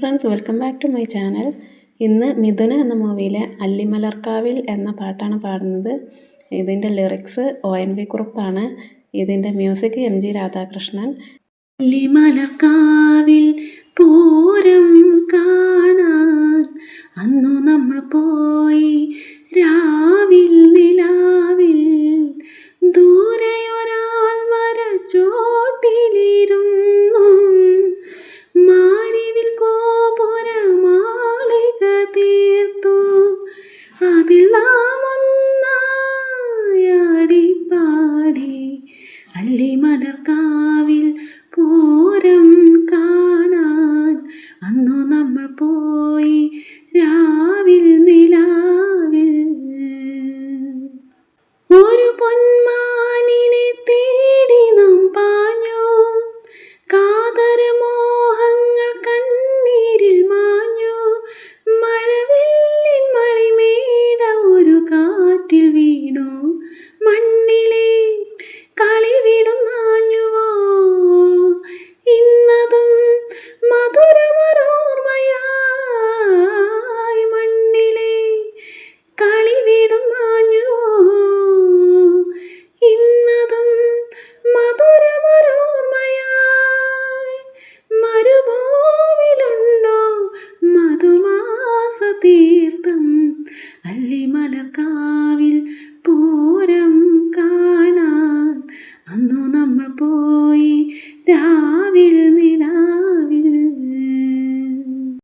Friends welcome back to my channel ഇന്ന് മിഥുന എന്ന മൂവിയിലെ അല്ലിമലർക്കാവിൽ എന്ന പാട്ടാണ് പാടുന്നത്. ഇതിന്റെ ലിറിക്സ് ഒ എൻ വി കുറുപ്പാണ്. ഇതിന്റെ മ്യൂസിക് എം ജി രാധാകൃഷ്ണൻ. അല്ലിമലർക്കാവിൽ പൂരം കാണാൻ അന്നു നമ്മൾ പോയി രാവിൽ നിലാവിൽ ദൂരെയൊരാൾ അല്ലിമലർക്കാവിൽ പൂരം കാണാൻ അന്നു നമ്മൾ പോയി. തീർത്ഥം അല്ലി മലർക്കാവിൽ പൂരം കാണാൻ അന്നു നമ്മൾ പോയി രാവിൽ നിലാ